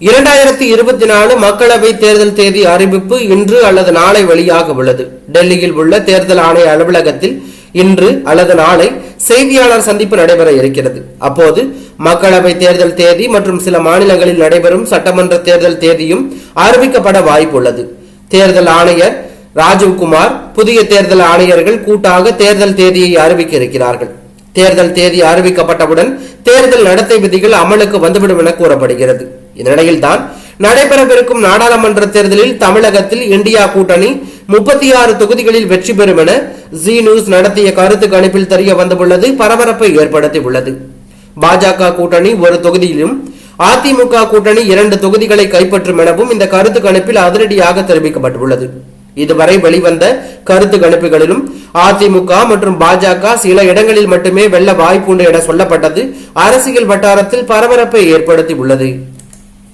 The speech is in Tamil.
இரண்டாயிரத்தி இருபத்தி நாலு மக்களவை தேர்தல் தேதி அறிவிப்பு இன்று அல்லது நாளை வெளியாக உள்ளது. டெல்லியில் உள்ள தேர்தல் ஆணைய அலுவலகத்தில் இன்று அல்லது நாளை செய்தியாளர் சந்திப்பு நடைபெற இருக்கிறது. அப்போது மக்களவை தேர்தல் தேதி மற்றும் சில மாநிலங்களில் நடைபெறும் சட்டமன்ற தேர்தல் தேதியும் அறிவிக்கப்பட வாய்ப்புள்ளது. தேர்தல் ஆணையர் ராஜீவ்குமார் புதிய தேர்தல் ஆணையர்கள் கூட்டாக தேர்தல் தேதியை அறிவிக்க இருக்கிறார்கள். தேர்தல் தேதி அறிவிக்கப்பட்டவுடன் தேர்தல் நடத்தை விதிகள் அமலுக்கு வந்துவிடும் என கூறப்படுகிறது. இந்நிலையில் தான் நடைபெறவிருக்கும் நாடாளுமன்ற தேர்தலில் தமிழகத்தில் இந்தியா கூட்டணி முப்பத்தி ஆறு தொகுதிகளில் வெற்றி பெறும் என ஜி நியூஸ் நடத்திய கருத்து கணிப்பில் தெரிய வந்துள்ளது பரபரப்பை ஏற்படுத்தி உள்ளது பாஜக கூட்டணி ஒரு தொகுதியிலும் அதிமுக கூட்டணி இரண்டு தொகுதிகளை கைப்பற்றும் எனவும் இந்த கருத்து கணிப்பில் அதிரடியாக தெரிவிக்கப்பட்டுள்ளது. இதுவரை வெளிவந்த கருத்து கணிப்புகளிலும் அதிமுக மற்றும் பாஜக சில இடங்களில் மட்டுமே வெள்ள வாய்ப்புண்டு என சொல்லப்பட்டது. அரசியல் வட்டாரத்தில் பரபரப்பை ஏற்படுத்தி உள்ளது.